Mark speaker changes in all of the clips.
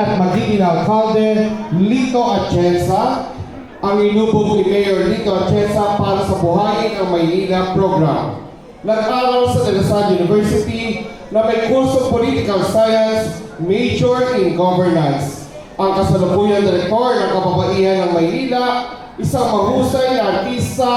Speaker 1: at magiging alkalde Lito Atienza ang inubog ni Mayor Lito Atienza para sa Buhayin ang Maynila program. Nag-aral sa De La Salle University na may kurso Political Science, Major in Governance. Ang kasalukuyang direktor ng Kababaihan ng Maynila, isang mahusay na artista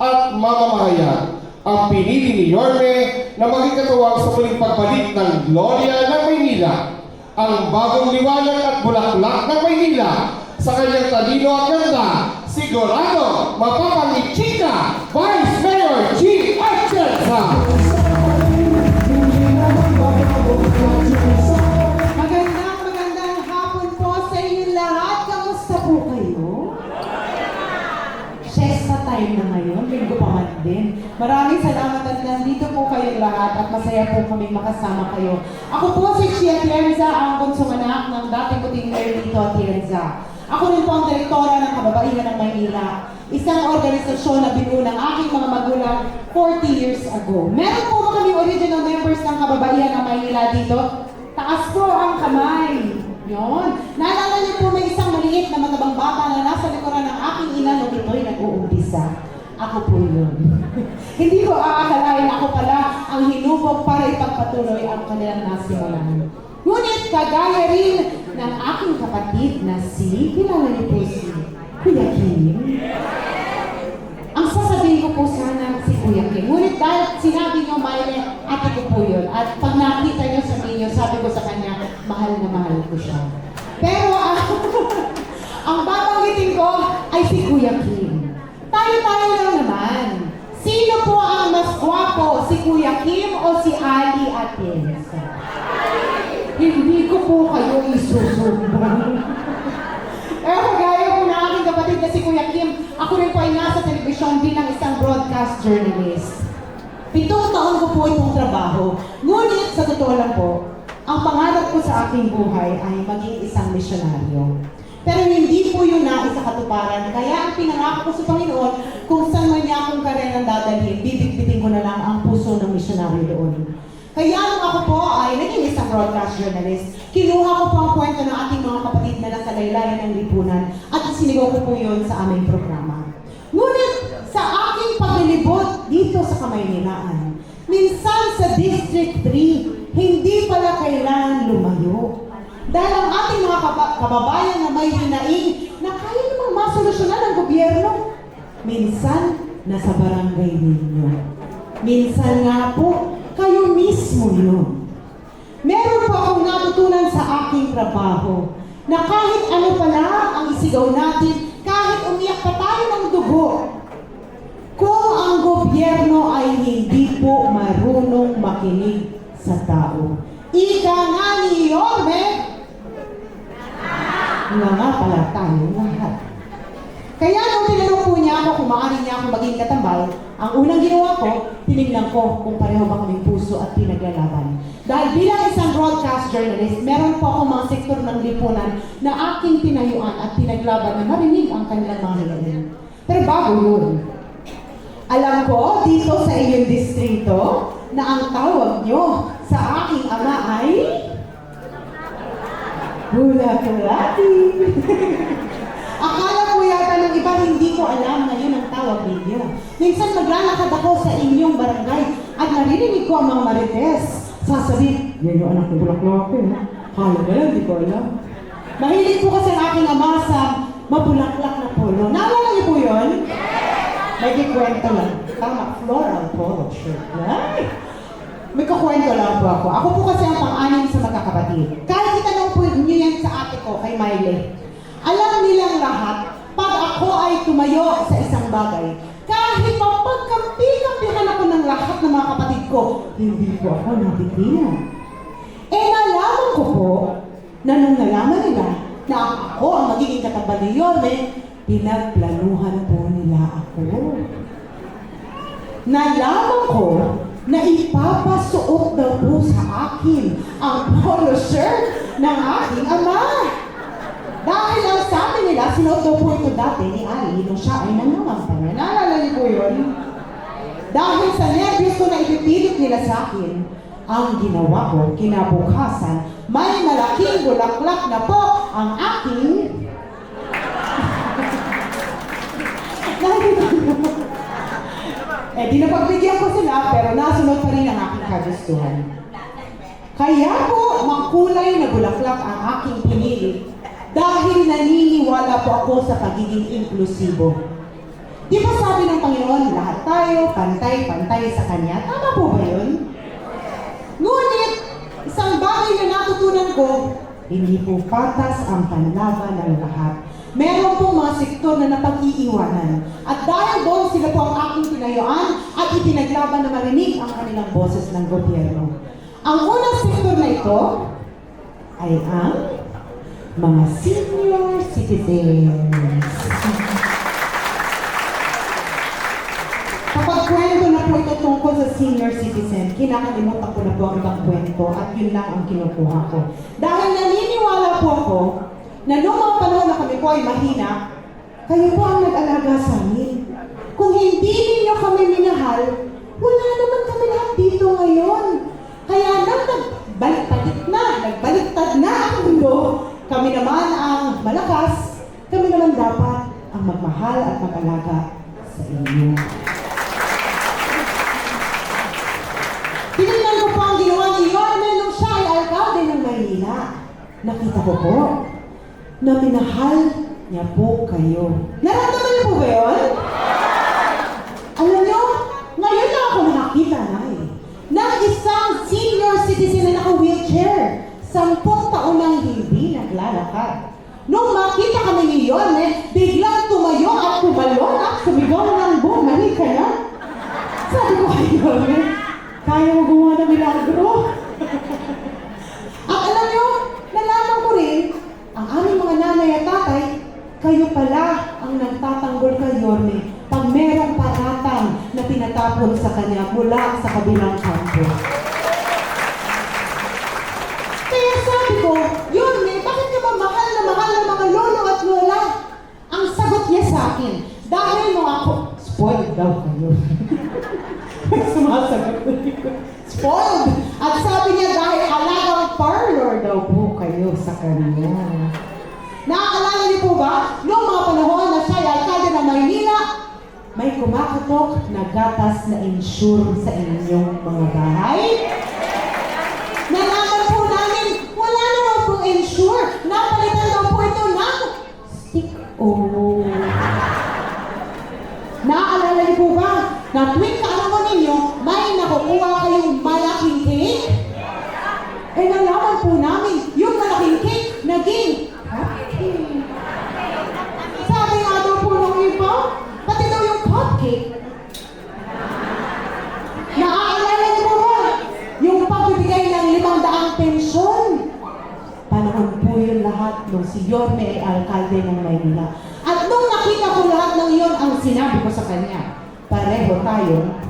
Speaker 1: at mamamahayan. Ang pinili ni Yorme na maging katuwang sa muling pagbalik ng Gloria ng Maynila ang bagong liwanag at bulaklak ng Maynila sa kanyang talino at ganda, sigurado mapapangitsika Vice Mayor G.
Speaker 2: Maraming salamat at nandito po kayong lahat at masaya po kami makasama kayo. Ako po si Chia Atienza, ang bunsong anak ng dating puting mayor dito Atienza. Ako rin po ang direktora ng Kababaihan ng Maynila, isang organisasyon na binuo ng aking mga magulang 40 years ago. Meron po ba kami original members ng Kababaihan ng Maynila dito? Taas po ang kamay. Yon. Naalala niyo po may isang maliit na matabang bata na nasa likuran ng aking ina nung ito'y nag-uumpisa. Ako po yun. Hindi ko aakalain ako pala ang hinubog para ipagpatuloy ang kanilang nasimulan. Ngunit kagaya rin ng aking kapatid na si, kilala niyo po si Kuya Kim. Ang sasabihin ko po sana si Kuya Kim. Ngunit dahil sinabi niyo, Mayle, ate ko po yun. At pag nakita niyo sa inyo, sabi ko sa kanya, mahal na mahal ko siya. Pero ang, ang babanggitin ko ay si Kuya Kim. Tayo-tayo lang naman. Sino po ang mas gwapo, si Kuya Kim o si Ali Atienza? Hindi ko po kayo isusumbong. Eh, kagaya po na aking kapatid na si Kuya Kim, ako rin po ay nasa telebisyon bilang isang broadcast journalist. Pitong taon ko po itong trabaho. Ngunit, sa totoo lang po, ang pangarap ko sa aking buhay ay maging isang misyonaryo. Pero hindi po yun na isa katuparan. Kaya ang pinangako ko sa Panginoon, kung saan man niya akong karerang dadalhin, bibigbitin ko na lang ang puso ng misyonaryo doon. Kaya nung ako po ay naging isang broadcast journalist, kinuha ko po ang kwento ng ating mga kapatid na nasa laylayan ng lipunan at sinigaw ko po yun sa aming programa. Ngunit sa aking paglilibot dito sa Kamaynilaan, minsan sa District 3, hindi pala kailangan lumayo. Dahil ang ating mga kaba- kababayan na may hinaing na kaya namang masolusyonan ng gobyerno, minsan nasa barangay ninyo. Minsan nga po, kayo mismo yun. Meron po akong natutunan sa aking trabaho na kahit ano pala ang isigaw natin, kahit umiyak pa tayo ng dugo, kung ang gobyerno ay hindi po marunong makinig sa tao. Ika nga ni Yorme, nga nga pala tayo lahat. Kaya nung tinanong po niya ako kung maaari niya ako maging katambal, ang unang ginawa ko, tinignan ko kung pareho ba kaming puso at pinaglalaban. Dahil bilang isang broadcast journalist, meron po akong mga sektor ng lipunan na aking pinayuan at pinaglaban na marinig ang kanilang mga hilahin. Pero bago yun, alam ko dito sa iyong distrito na ang tawag nyo sa aking ama ay Bulaklati. Akala ko yata ng iba hindi ko alam na yun ang tawag ninyo. Minsan maglalakad ako sa inyong barangay at naririnig ko ang mga marites. Sasabihin, yan yung anak ni Bulaklati. ha? Kala na lang, di ko alam. Mahilig po kasi ang aking ama sa mabulaklak na polo. Naalala niyo po yun? May kikwento lang. Tama, floral polo shirt. Ay! May kukwento lang po ako. Ako po kasi ang pang-anim sa magkakapatid. Kahit itanong po niyo yan sa ate ko, kay Miley. Alam nilang lahat, pag ako ay tumayo sa isang bagay, kahit mapagkampi-kampihan ako ng lahat ng mga kapatid ko, hindi po ako natigilan. Eh nalaman ko po, na nung nalaman nila na ako ang magiging katabal ni Yorme, pinagplanuhan po nila ako. Nalaman ko na ipapasuot daw po sa akin ang polo shirt ng aking ama. Dahil ang sabi nila, sinuot daw po ito dati ni Ali nung siya ay nangangampanya. Naalala niyo po yun? Dahil sa nervyos ko na ipipilit nila sa akin, ang ginawa ko, kinabukasan, may malaking bulaklak na po ang aking... Niyo? Eh, di napagbigyan ko sila, pero nasunod pa rin ang aking kagustuhan. Kaya po, makulay na bulaklak ang aking pinili dahil naniniwala po ako sa pagiging inklusibo. Di ba sabi ng Panginoon, lahat tayo pantay-pantay sa Kanya? Tama po ba yun? Ngunit, isang bagay na natutunan ko, hindi po patas ang panlaban ng lahat. Meron pong mga sektor na napag-iiwanan. At dahil doon sila po ang aking tinayuan at ipinaglaban na marinig ang kanilang boses ng gobyerno. Ang unang sektor na ito ay ang mga senior citizens. Kapag kwento na po ito tungkol sa senior citizen, kinakalimutan ko na po ang ibang kwento at yun lang ang kinukuha ko. Dahil naniniwala po ako na noong mga panahon na kami po ay mahina, kayo po ang nag-alaga sa amin. Kung hindi ninyo kami minahal, wala naman kami lahat dito ngayon. Kaya nang nagbaliktad na, nagbaliktad na ang mundo, kami naman ang malakas, kami naman dapat ang magmahal at mag-alaga sa inyo. Tinignan ko po ang ginawa ni Yorme nung siya ay alkalde ng Maynila. Nakita ko po na minahal niya po kayo. Naramdaman niyo po ba yun? Alam niyo, ngayon lang ako nakakita na eh. Ng isang senior citizen na naka-wheelchair. Sampung taon nang hindi naglalakad. Nung makita kami ni Yorme, biglang tumayo at tumalon at sumigaw ng bumalik ka na. Sabi ko kay Yorme, kaya mo gumawa ng milagro. At alam nyo, nalaman ko rin, ang aming nanay at tatay, kayo pala ang nagtatanggol kay Yorme pag merong paratang na tinatapon sa kanya mula sa kabilang kampo. Kaya sabi ko, Yorme, bakit ka ba mahal na mahal ng mga lolo at lola? Ang sagot niya sa akin, dahil nung ako, spoiled daw kayo. Sumasagot dito. Spoiled! At sabi niya dahil alagang parlor daw po kayo sa kanya. Naaalala niyo po ba, noong mga panahon na siya ay alkalde ng Maynila, may kumakatok na gatas na insure sa inyong mga bahay?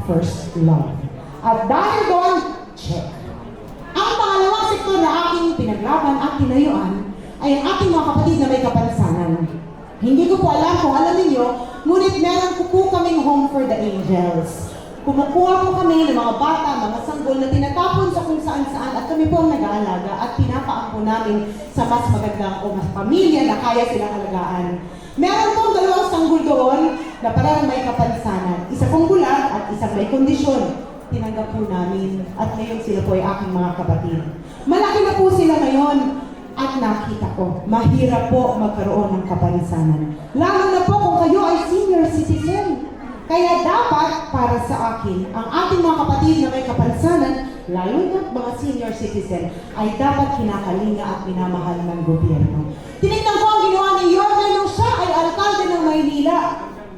Speaker 2: First love. At dahil doon, check. Ang pangalawang sektor na aking pinaglaban at tinayuan ay ang ating mga kapatid na may kapansanan. Hindi ko po alam kung alam ninyo, ngunit meron po po kaming home for the angels. Kumukuha po kami ng mga bata, mga sanggol na tinatapon sa kung saan saan at kami po ang nag-aalaga at pinapaampo namin sa mas magandang o mas pamilya na kaya silang alagaan. Meron pong dalawang sanggol doon na parang may kapansanan. Isa pong bulag at isang may kondisyon. Tinanggap po namin at ngayon sila po ay aking mga kapatid. Malaki na po sila ngayon at nakita ko, mahirap po magkaroon ng kapansanan. Lalo na po kung kayo ay senior citizen. Kaya dapat, para sa akin, ang ating mga kapatid na may kapansanan, lalo na mga senior citizen, ay dapat kinakalinga at minamahal ng gobyerno. Tinignan ko ang ginawa ni Yorme nung siya ay alkalde ng Maynila.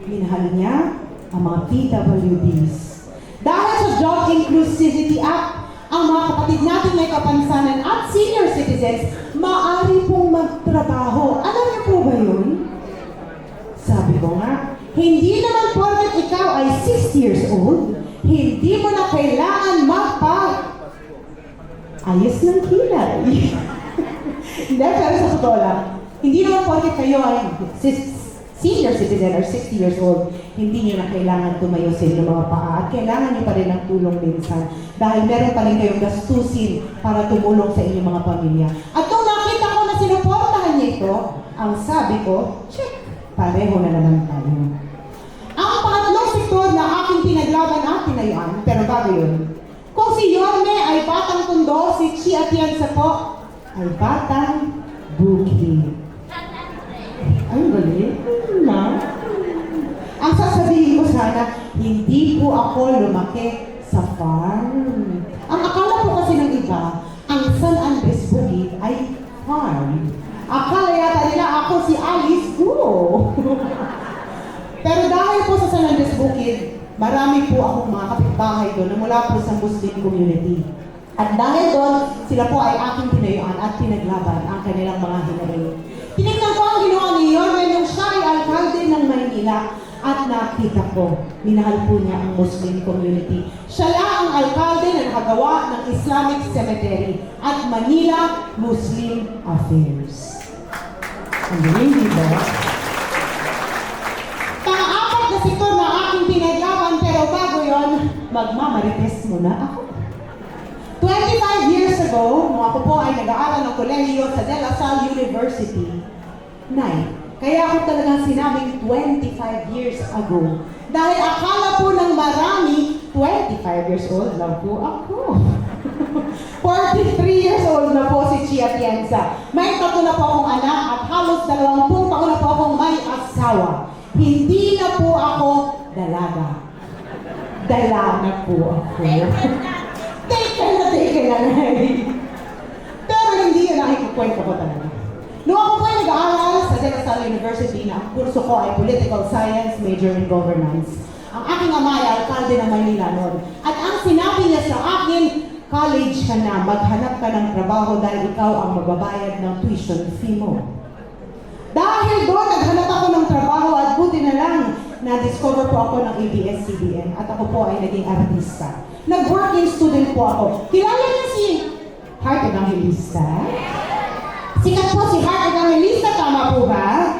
Speaker 2: Minahal niya ang mga PWDs. Dahil sa Job Inclusivity Act, ang mga kapatid natin may kapansanan at senior citizens, maaari pong magtrabaho. Alam niyo po ba yun? Sabi ko nga, hindi naman porket ikaw ay 60 years old, hindi mo na kailangan magpa ayos ng kilay. hindi, pero sa totoo lang, hindi naman porket kayo ay senior citizen or 60 years old, hindi nyo na kailangan tumayo sa inyong mga paa at kailangan nyo pa rin ng tulong minsan dahil meron pa rin kayong gastusin para tumulong sa inyong mga pamilya. At nung nakita ko na sinuportahan niya ito, ang sabi ko, check, pareho na naman tayo. Ang pangatlong sektor na aking pinaglaban at tinayuan, pero bago yun, kung si Yorme ay batang tundo, si Chi Atienza po ay batang bukid. Ay, galing. Na. Ang sasabihin ko sana, hindi po ako lumaki sa farm. Ang akala po kasi ng iba, ang San Andres Bukid ay farm. Akala yata nila ako si Alice Go. Pero dahil po sa San Andres Bukid, marami po akong mga kapitbahay doon na mula po sa Muslim community. At dahil doon, sila po ay aking tinayuan at pinaglaban ang kanilang mga hinaring. Tinignan ko ang ginawa ni Yorme nung siya ay alkalde ng Maynila at nakita ko, minahal po niya ang Muslim community. Siya lang ang alkalde na nakagawa ng Islamic Cemetery at Manila Muslim Affairs. Ang galing, di ba? Pang-apat na sektor na aking pinaglaban pero bago yon, magmamarites muna ako. 25 years ago, nung ako po ay nag-aaral ng kolehiyo sa De La Salle University, Nay, kaya ako talagang sinabing 25 years ago. Dahil akala po ng marami, 25 years old na po ako. 43 years old na po si Chia Pienza. May tatlo na po akong anak at halos 20 taon na po akong may asawa. Hindi na po ako dalaga. Dala na po ako. Taken na taken na Nay. Pero hindi yun ang ikukwento ko talaga. Noong ako po ay nag-aaral sa De La Salle University na ang kurso ko ay Political Science, major in Governance. Ang aking ama ay alkalde ng Maynila noon. At ang sinabi niya sa akin, college ka na, maghanap ka ng trabaho dahil ikaw ang magbabayad ng tuition fee mo. Dahil doon, naghanap ako ng trabaho at buti na lang, na-discover po ako ng ABS-CBN at ako po ay naging artista. Nag-working student po ako. Kilala niyo si Heart Evangelista? Sikat po si Heart Evangelista, tama po ba?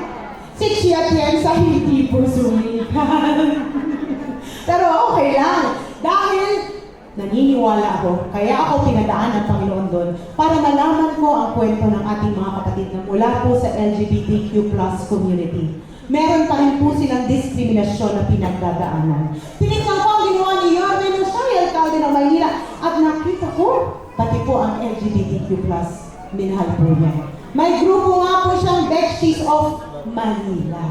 Speaker 2: Si Chia Tienza, hindi po. Pero okay lang. Dahil naniniwala ako, kaya ako pinadaan ng Panginoon doon para malaman ko ang kwento ng ating mga kapatid na mula po sa LGBTQ plus community. Meron pa rin po silang diskriminasyon na pinagdadaanan. Tinignan ko ang ginawa ni Yorme nung siya ay alkalde ng Maynila at nakita ko, pati po ang LGBTQ minahal po niya. May grupo nga po siyang Besties of Manila.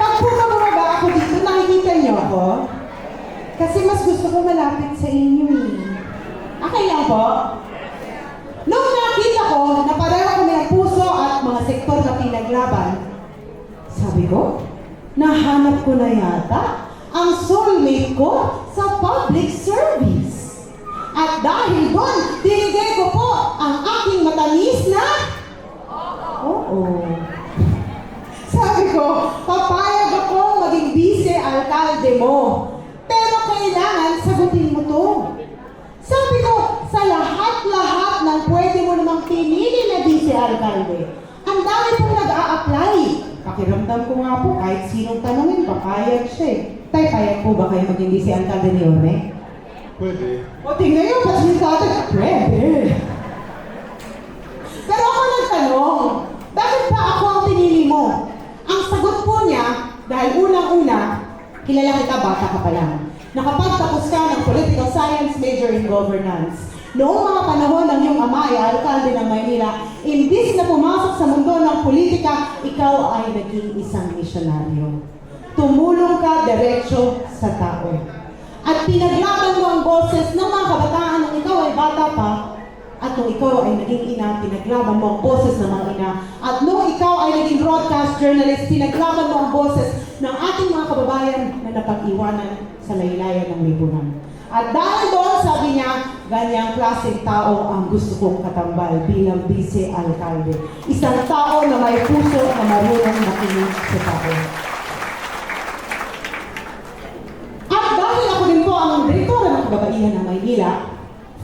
Speaker 2: Pag po ka bumaba ako dito, nakikita niyo ako? Kasi mas gusto ko malapit sa inyo eh. Okay lang po? Nung nakita ko na ng puso mga sektor na pinaglaban, sabi ko, nahanap ko na yata ang soulmate ko sa public service. At dahil doon, dinigay ko po ang aking matamis na Oo. Sabi ko, papayag ako maging vice-alkalde mo. Pero kailangan sagutin mo to. Sabi ko, sa lahat-lahat ng pwede mo namang pinili na vice-alkalde, ang dami pong nag-a-apply. Pakiramdam ko nga po, kahit sinong tanongin, papayag siya eh. Tay, payag po ba kayo maging vice-alkalde ni Yorme?
Speaker 1: Pwede.
Speaker 2: O tingnan yung pasilitado, pwede. Pero ako nagtanong, bakit pa ako ang pinili mo? Ang sagot po niya, dahil unang-una, kilala kita bata ka pa lang. Nakapagtapos ka ng political science major in governance. Noong mga panahon ng iyong ama ay alkalde ng Maynila, imbis na pumasok sa mundo ng politika, ikaw ay naging isang misyonaryo. Tumulong ka diretsyo sa tao. At pinaglaban mo ang boses ng mga kabataan nung ikaw ay bata pa, at nung ikaw ay naging ina, pinaglaban mo ang boses ng mga ina. At nung ikaw ay naging broadcast journalist, pinaglaban mo ang boses ng ating mga kababayan na napag-iwanan sa laylayan ng lipunan. At dahil doon, sabi niya, ganyang klaseng tao ang gusto kong katambal bilang vice-alkalde. Isang tao na may puso na marunong makinig sa tao. At dahil ako din po ang direktora ng kababaihan ng Maynila,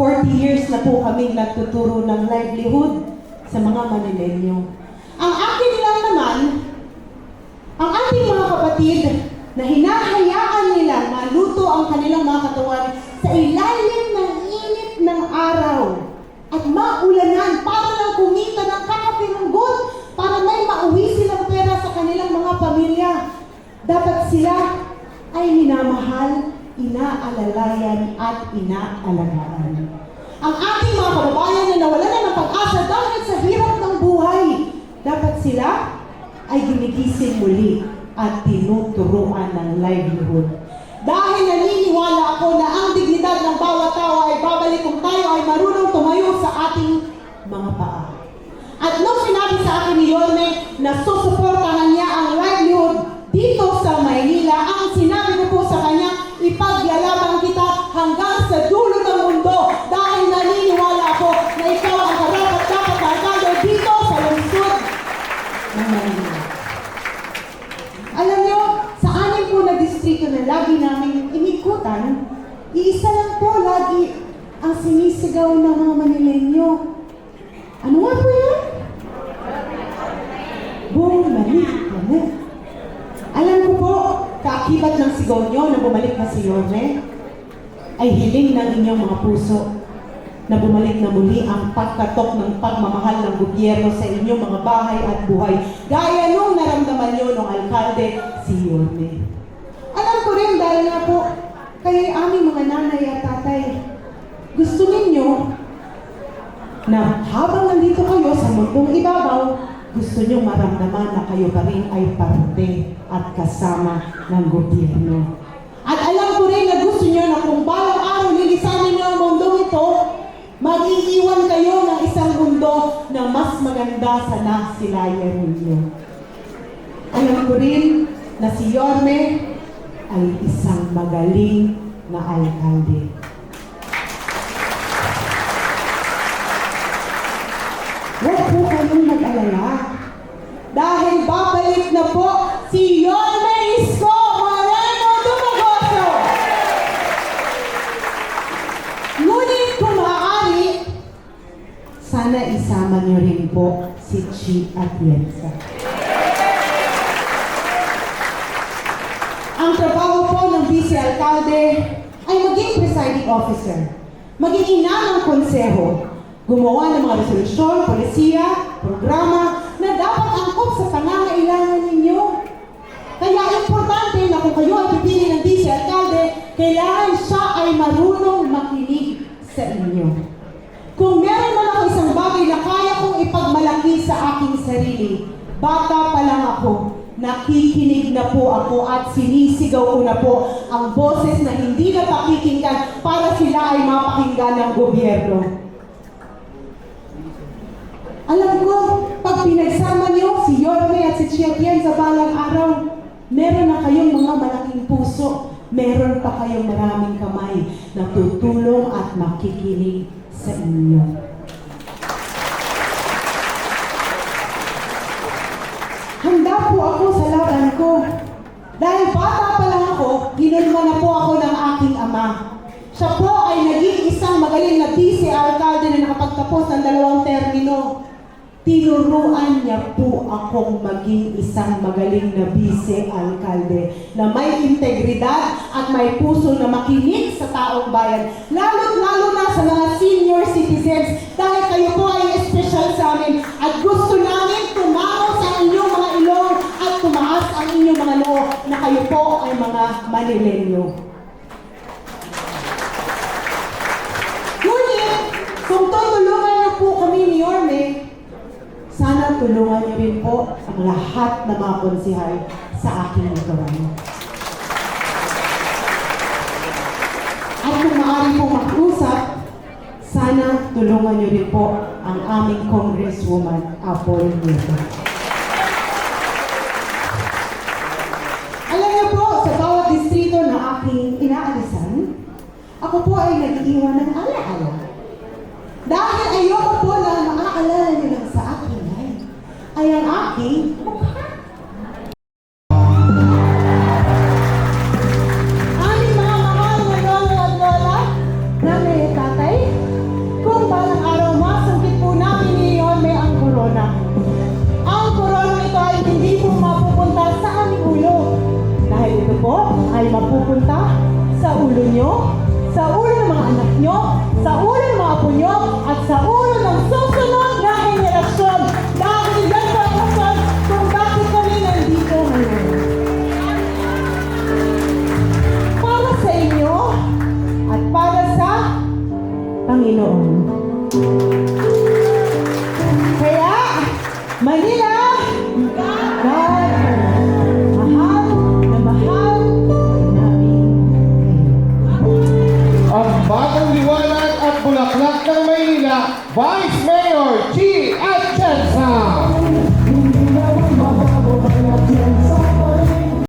Speaker 2: 40 years na po kaming nagtuturo ng livelihood sa mga manilenyo. Ang naman, ang ating mga kapatid na hinahayaan nila na luto ang kanilang mga katawan sa ilalim ng init ng araw at maulanan para lang kumita ng kakapirunggot para may mauwi silang pera sa kanilang mga pamilya. Dapat sila ay minamahal, inaalalayan at inaalagaan. Ang ating mga kababayan na nawalan na ng pag-asa dahil sa hirap ng buhay, dapat sila ay ginigising muli at tinuturuan ng livelihood. Dahil naniniwala ako na ang dignidad ng bawat tao ay babalik kung tayo ay marunong tumayo sa ating mga paa. At nung sinabi sa akin ni Yorme na susuportahan niya iisa lang po lagi ang sinisigaw ng mga Manilenyo. Ano nga po yun? Bumalik ka na. Alam ko po, kaakibat ng sigaw niyo na bumalik na si Yorme, ay hiling ng inyong mga puso na bumalik na muli ang pagkatok ng pagmamahal ng gobyerno sa inyong mga bahay at buhay, gaya nung naramdaman niyo nung alkalde si Yorme. Alam ko rin dahil nga po, kay aming mga nanay at tatay, gusto ninyo na habang nandito kayo sa mundong ibabaw, gusto nyo maramdaman na kayo pa rin ay parte at kasama ng gobyerno. At alam ko rin na gusto nyo na kung balang araw lilisanin nyo ang mundong ito, mag-iiwan kayo ng isang mundo na mas maganda sa nasilayan ninyo. Alam ko rin na si Yorme ay isang magaling na alkalde. Huwag po kayong mag-alala. Dahil babalik na po si Yorme Isko Moreno Dumagoso. Ngunit kung maaari, sana isama niyo rin po si Chi. Ang trabaho po ng vice alkalde ay maging presiding officer, maging ina ng konseho, gumawa ng mga resolusyon, polisiya, programa na dapat angkop sa pangangailangan ninyo. Kaya importante na kung kayo ay pipili ng vice alkalde, kailangan siya ay marunong makinig sa inyo. Kung meron man ako isang bagay na kaya kong ipagmalaki sa aking sarili, bata pa lang ako, nakikinig na po ako at sinisigaw ko na po ang boses na hindi na pakikinggan para sila ay mapakinggan ng gobyerno. Alam ko, pag pinagsama niyo si Yorme at si Chiatien sa balang araw, meron na kayong mga malaking puso, meron pa kayong maraming kamay na tutulong at makikinig sa inyo. Ama. Siya po ay naging isang magaling na vice-alkalde na nakapagtapos ng dalawang termino. Tinuruan niya po akong maging isang magaling na vice-alkalde na may integridad at may puso na makinig sa taong bayan. Lalo't lalo na sa mga senior citizens dahil kayo po ay espesyal sa amin at gusto namin tumaos sa inyong mga ilong at tumaas ang inyong mga noo na kayo po ay mga Manilenyo. Ngunit, kung tutulungan niyo po kami ni Yorme, sana tulungan niyo rin po ang lahat ng mga konsihal sa aking nagawa. At kung maaari po makiusap, sana tulungan niyo rin po ang aming Congresswoman Apol Nieto. Alam niyo po, sa bawat distrito na aking inaalisan, ako po ay nag-iwan ng alaala. Dahil ayoko